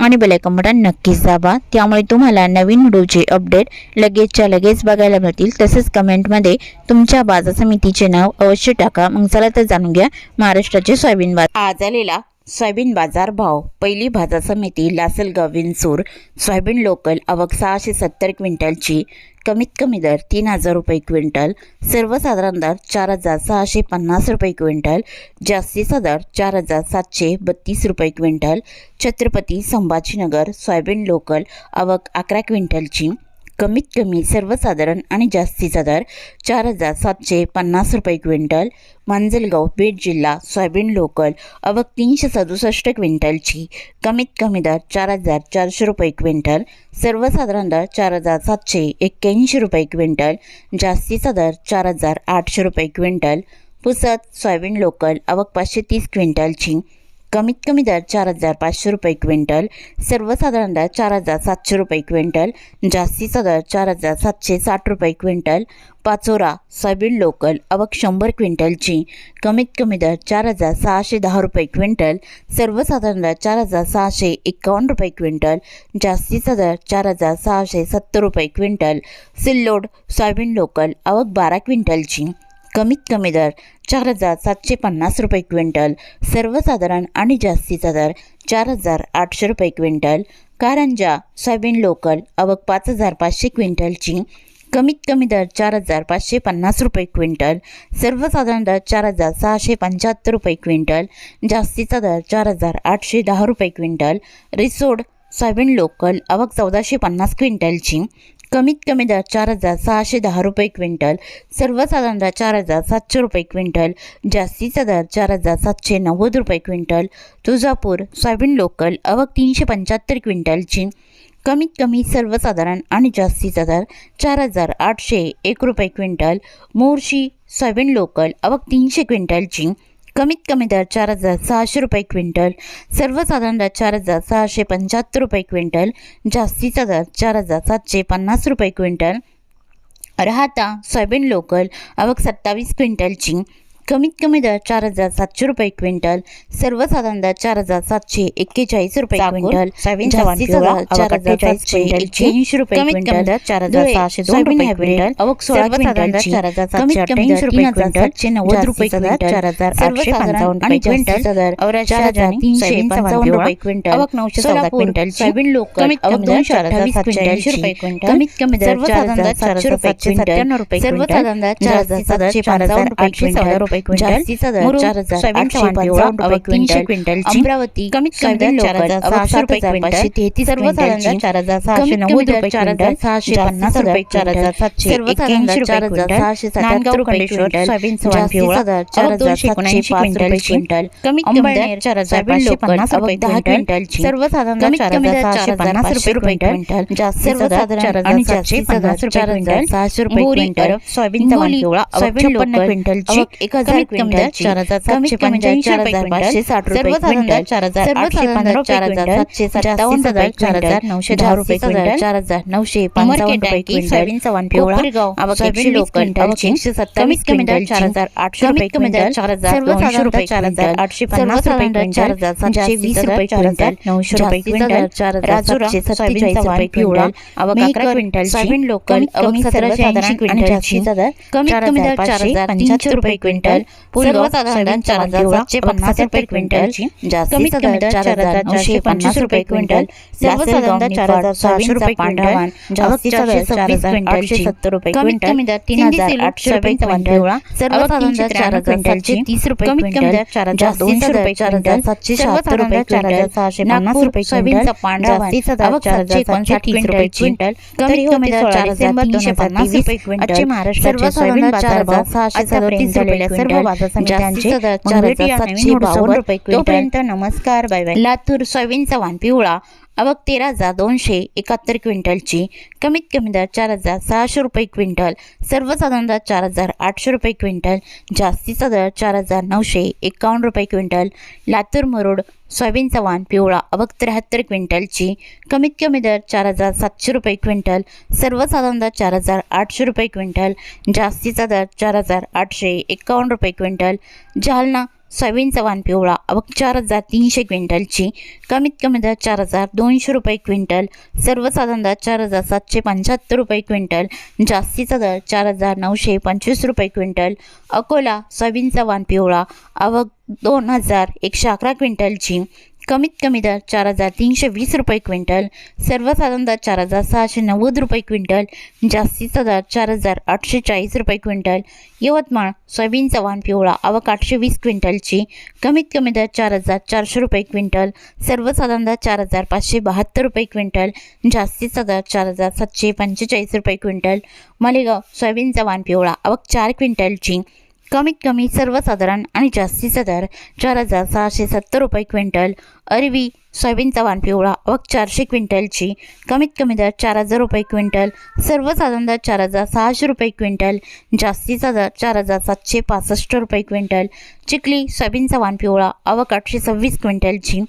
आणि bell icon button नक्कीच दाबा. त्यामुळे तुम्हाला नवीन व्हिडिओचे अपडेट लगेचच्या लगेच बघायला मिळतील. तसेच कमेंटमध्ये तुमच्या बाजार समितीचे नाव अवश्य टाका. मग चला तर जाणून घ्या महाराष्ट्राचे सोयाबीन बाजार. आज आलेला सोयाबीन बाजार भाव पहिली भाजा समिती लासलगाव विंचूर सोयाबीन लोकल आवक सहाशे सत्तर क्विंटलची कमीत कमी दर तीन हजार रुपये क्विंटल सर्वसाधारण दर चार हजार सहाशे पन्नास रुपये क्विंटल जास्तीचा दर चार हजार सातशे बत्तीस रुपये quintal Chhatrapati Sambhajinagar soybean local आवक अकरा क्विंटलची कमीत कमी सर्वसाधारण आणि जास्तीचा दर चार हजार सातशे पन्नास रुपये क्विंटल मांजलगाव बीड जिल्हा सोयाबीन लोकल अवक तीनशे सदुसष्ट क्विंटलची. कमीत कमी दर चार हजार चारशे रुपये क्विंटल सर्वसाधारण दर चार हजार सातशे एक्क्याऐंशी रुपये क्विंटल जास्तीचा दर चार हजार आठशे रुपये क्विंटल. पुसद सोयाबीन लोकल अवक पाचशे तीस क्विंटलची. कमीत कमी दर चार हजार पाचशे रुपये क्विंटल सर्वसाधारण दर चार हजार सातशे रुपये क्विंटल जास्तीचा दर चार हजार सातशे साठ रुपये क्विंटल पाचोरा सोयाबीन लोकल अवक शंभर क्विंटलची कमीत कमी दर चार हजार सहाशे दहा रुपये क्विंटल सर्वसाधारण दर चार हजार सहाशे एकावन्न रुपये क्विंटल जास्तीचा दर चार हजार सहाशे सत्तर रुपये क्विंटल सिल्लोड सोयाबीन लोकल आवक बारा क्विंटलची. कमीत कमी दर चार हजार सातशे पन्नास रुपये क्विंटल सर्वसाधारण आणि जास्तीचा दर चार हजार आठशे रुपये क्विंटल. कारंजा सोयाबीन लोकल अवक पाच हजार पाचशे क्विंटलची कमीत कमी दर चार हजार पाचशे पन्नास रुपये क्विंटल. सर्वसाधारण दर चार हजार सहाशे पंच्याहत्तर रुपये क्विंटल. जास्तीचा दर चार हजार आठशे दहा रुपये क्विंटल. रिसोड सोयाबीन लोकल अवक चौदाशे पन्नास क्विंटलची कमीत कमी दर चार हजार सहाशे दहा रुपये क्विंटल सर्वसाधारण दर चार हजार सातशे रुपये क्विंटल जास्तीचा दर चार हजार सातशे नव्वद रुपये क्विंटल तुळजापूर सोयाबीन लोकल आवक तीनशे पंच्याहत्तर क्विंटलची कमीत कमी सर्वसाधारण आणि जास्तीचा दर चार हजार आठशे एक रुपये क्विंटल मोर्शी सोयाबीन लोकल अवक तीनशे क्विंटलची कमीत कमी दर चार हजार सहाशे रुपये क्विंटल. सर्वसाधारण दर चार हजार सहाशे पंच्याहत्तर रुपये क्विंटल. जास्तीचा दर चार हजार सातशे पन्नास रुपये क्विंटल. राहता सोयाबीन लोकल आवक सत्तावीस क्विंटलची. कमीत कमी दर चार हजार सातशे रुपये क्विंटल सर्वसाधारण दर चार हजार सातशे एक्केचाळीस रुपये क्विंटल चार हजार 48 सातशे रुपये क्विंटल चार हजार सहाशे दोन रुपये हायब्रिड, क्विंटल. सोळा. चार हजार कमीत सातशे कमी दर अठ्ठ्याऐंशी तीन रुपये हजार क्विंटल. सातशे नव्वद रुपये जास्तीचा दर क्विंटल चार हजार आठशे सर्वसाधारण पंचावन्न आणि रुपये क्विंटल. जास्तीचा दर औराच्या चार हजार राजाने तीनशे सोयाबीनचा वाण पंचावन्न पिवळा. रुपये क्विंटल आवक नऊशे चौदा सोलापूर क्विंटलची. सोयाबीन लोकल कमीत कमी दर दोनशे चार हजार अठ्ठावीस सातशे क्विंटलची ऐंशी रुपये क्विंटल. कमीत कमी दर चार सर्वसाधारण हजार दर चार सातशे हजार रुपये सातशे क्विंटल सत्त्याण्णव रुपये क्विंटल. सर्वसाधारण दर चार हजार जास्तीचा दर सातशे चार हजार पंचावन्न रुपये आठशे चौदा क्विंटल रुपये क्विंटल. चार हजार तीनशे क्विंटल. अमरावती कमीत कमी चार हजार सहाशे रुपये क्विंटल. तेहतीस सर्वसाधारण चार हजार सहाशे नव्वद रुपये चार हजार क्विंटल. सहाशे जास्तीचा पन्नास दर रुपये चार हजार क्विंटल. सातशे सर्वसाधारण दर एक्क्याऐंशी चार रुपये हजार क्विंटल. सहाशे सत्याहत्तर नांदगाव रुपये खंडेश्वर क्विंटल. सोयाबीनचा वाण जास्तीचा पिवळा. दर चार आवक हजार दोनशे सातशे एकोणऐंशी पाच रुपये क्विंटलची. क्विंटल कमीत कमी अंबळनेर दर चार हजार सोयाबीन पाचशे पन्नास रुपये दहा क्विंटल. सर्वसाधारण चार हजार सहाशे पन्नास रुपये क्विंटल. क्विंटल सर्वसाधारण आणि पन्नास रुपये क्विंटल. सहाशे रुपये क्विंटल हिंगोली पिवळा, आवक सोयाबीन 56 लोकल क्विंटलची. आवक एक हजार क्विंटलची चार हजार सातशे चार रुपये हजार क्विंटल. पाचशे साठ रुपये सर्वसाधारण क्विंटल दर चार हजार आठशे सर्वसाधारण पंधरा दर रुपये चार हजार क्विंटल. सातशे सत्तावन्न रुपये चार हजार क्विंटल नऊशे दहा रुपये क्विंटल. चार नऊशे पंचावन्न रुपये क्विंटल पिवळा. लोकल. एकशे सत्तावीस चार आठशे रुपये क्विंटल. चार हजार सर्वसाधारण दोनशे दर रुपये चार हजार क्विंटल आठशे पन्नास रुपये क्विंटल. सातशे वीस रुपये क्विंटल नऊशे रुपये क्विंटल. चार हजार सातशे सत्तेचाळीस रुपये पिवळा. क्विंटल अकरा. सोयाबीन लोकल सतराशे ऐंशी कमीत चार हजार पाचशे पंच्याहत्तर रुपये रुपये क्विंटल सर्वसाधारण चार हज़ार. सातशे पन्नास रुपये क्विंटल कमीत कमी दर चार हज़ार नऊशे पन्नास रुपये क्विंटल सर्वसाधारण दर चार हज़ार सहाशे रुपये क्विंटल जास्तीचा दर चार हज़ार आठशे सत्तर रुपये क्विंटल कमी दर तीन हज़ार आठशे रुपये क्विंटल. सर्वसाधारण दर चार हज़ार तीस रुपये कमीत कमी क्विंटल दर चार हज़ार दोनशे रुपये चार हज़ार क्विंटल. सातशे शहात्तर रुपये चार हज़ार क्विंटल सहाशे पन्नास रुपये सोयाबीनचा. पांढरा वाण जास्तीचा दर चार हज़ार तीस रुपये क्विंटल. तरी कमी दर चार हज़ार तीनशे पन्नास रुपये क्विंटल आजचे महाराष्ट्राचे सर्वसाधारण चार हज़ार सहाशे सदतीस रुपये सर्व बाजार समित्यांचे नमस्कार बाय बाय लातूर सोयाबीनचा वाण पिवळा. आवक तेरा हजार दोनशे एकाहत्तर क्विंटलची कमीत कमी दर चार हजार सहाशे रुपये क्विंटल सर्वसाधारण दर चार हजार आठशे रुपये क्विंटल जास्तीचा दर चार हजार नऊशे एकावन्न रुपये क्विंटल लातूर मुरुड सोयाबीन चव्हाण पिवळा अवक त्र्याहत्तर क्विंटलची कमीत कमी दर चार हजार सातशे रुपये क्विंटल सर्वसाधारण दर चार हजार आठशे रुपये क्विंटल जास्तीचा दर चार हजार आठशे एकावन्न रुपये क्विंटल जालना सोयाबीनचा वाण पिवळा आवक चार हजार तीनशे क्विंटलची कमीत कमी दर चार हजार दोनशे रुपये क्विंटल सर्वसाधारण दर चार हजार सातशे पंच्याहत्तर रुपये क्विंटल जास्तीचा दर चार हजार नऊशे पंचवीस रुपये क्विंटल अकोला सोयाबीनचा वाण पिवळा आवक दोन हजार एकशे अकरा क्विंटलची कमीत कमी दर चार हजार तीनशे वीस रुपये क्विंटल सर्वसाधारण दर चार हजार सहाशे नव्वद रुपये क्विंटल जास्तीचा दर चार हजार आठशे चाळीस रुपये क्विंटल यवतमाळ सोयाबीनचा चव्हाण पिवळा आवक आठशे वीस क्विंटलची कमीत कमी दर चार हजार चारशे रुपये क्विंटल सर्वसाधारण दर चार हजार पाचशे बहात्तर रुपये क्विंटल जास्तीचा दर चार हजार सातशे पंचेचाळीस रुपये क्विंटल मालेगाव सोयाबीनचा चव्हाण पिवळा आवक चार क्विंटलची कमीत कमी सर्वसाधारण आणि जास्तीचा दर चार हजार सहाशे सत्तर रुपये क्विंटल. अरवी सोयाबीनचा वाण पिवळा व चारशे क्विंटलची कमीत कमी दर चार हजार रुपये क्विंटल. सर्वसाधारण दर चार हजार सहाशे रुपये क्विंटल. जास्तीचा दर चार हजार सातशे पासष्ट रुपये क्विंटल. चिखली सोयाबीनचा वाण पिवळा आवक आठशे सव्वीस क्विंटलची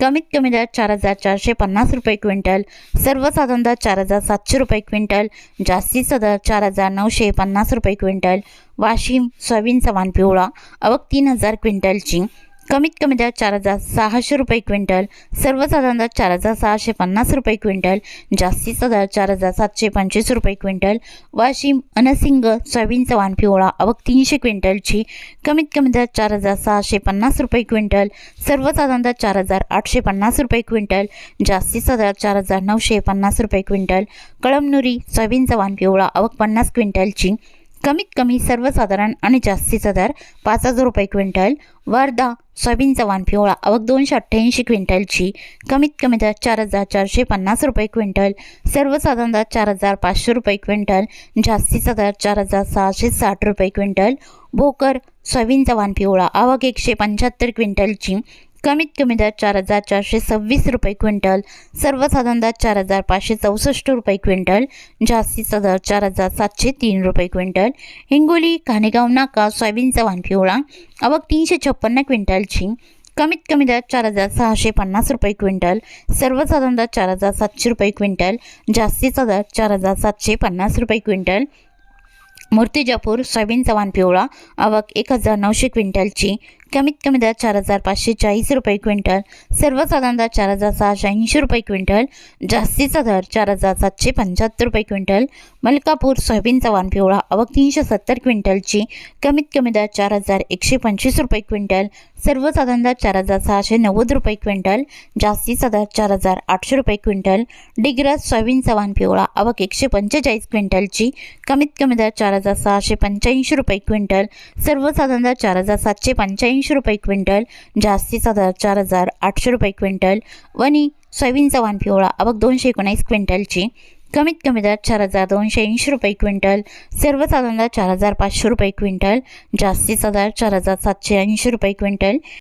कमीत कमी दर चार हजार चारशे पन्नास रुपये क्विंटल सर्वसाधारण दर चार हजार सातशे रुपये क्विंटल जास्तीचा दर चार हजार नऊशे पन्नास रुपये क्विंटल वाशिम सोयाबीन समान पिवळा अवक तीन हजार क्विंटलची कमीत कमी दर चार हजार सहाशे रुपये क्विंटल सर्वसाधारण दर चार हजार सहाशे पन्नास रुपये क्विंटल जास्तीचा दर चार हजार सातशे पंचवीस रुपये क्विंटल वाशिम अनसिंग सोयाबीनचा वाण पिवळा आवक तीनशे क्विंटलची कमीत कमी दर चार हजार सहाशे पन्नास रुपये क्विंटल सर्वसाधारण दर चार हजार आठशे पन्नास रुपये क्विंटल जास्तीचा दर चार हजार नऊशे पन्नास रुपये क्विंटल कळमनुरी सोयाबीनचा वाण पिवळा आवक पन्नास क्विंटलची कमीत कमी सर्वसाधारण आणि जास्तीचा दर पाच हजार रुपये क्विंटल वर्धा सोयाबीनचा वाण पिवळा आवक दोनशे अठ्ठ्याऐंशी क्विंटलची कमीत कमी दर चार हजार चारशे पन्नास रुपये क्विंटल सर्वसाधारण दर चार हजार पाचशे रुपये क्विंटल जास्तीचा दर चार हजार सहाशे साठ रुपये क्विंटल भोकर सोयाबीनचा वाण पिवळा आवक एकशे पंच्याहत्तर क्विंटलची कमीत कमी दर चार हजार चारशे सव्वीस रुपये क्विंटल सर्वसाधारण दर चार हजार पाचशे चौसष्ट रुपये क्विंटल जास्तीचा दर चार हजार सातशे तीन रुपये क्विंटल हिंगोली खानेगाव नाका सोयाबीनचा वान पिवळा आवक तीनशे छप्पन्न क्विंटलची कमीत कमी दर चार हजार सहाशे पन्नास रुपये क्विंटल सर्वसाधारण दर चार हजार सातशे रुपये क्विंटल जास्तीचा दर चार हजार सातशे पन्नास रुपये क्विंटल मूर्तिजापूर सोयाबीनचा वान पिवळा आवक एक हजार नऊशे क्विंटलची कमीत कमी दर चार हजार पाचशे चाळीस रुपये क्विंटल. सर्वसाधारण दर चार हजार सहाशे ऐंशी रुपये क्विंटल. जास्तीचा दर चार हजार सातशे पंच्याहत्तर रुपये क्विंटल. मलकापूर सोयाबीनचा वाण पिवळा आवक तीनशे सत्तर क्विंटलची कमीत कमी दर चार हजार एकशे पंचवीस रुपये क्विंटल. सर्वसाधारण दर चार हजार सहाशे नव्वद रुपये क्विंटल. जास्तीचा दर चार हजार आठशे रुपये क्विंटल. डिग्रस सोयाबीनचा वाण पिवळा आवक एकशे पंचेचाळीस क्विंटलची कमीत कमी दर चार हजार सहाशे पंच्याऐंशी रुपये क्विंटल. सर्वसाधारण दर चार हजार सातशे पंच्याऐंशी रुपये क्विंटल जास्तीचा दर चार हजार आठशे रुपये क्विंटल वनी सोयाबीनचा वाण पिवळा अबक दोनशे एकोणीस क्विंटलची. कमीत कमी दर चार हजार दोनशे ऐंशी रुपये क्विंटल सर्वसाधारण दर चार हजार पाचशे रुपये क्विंटल जास्तीचा दर चार हजार सातशे ऐंशी रुपये क्विंटल.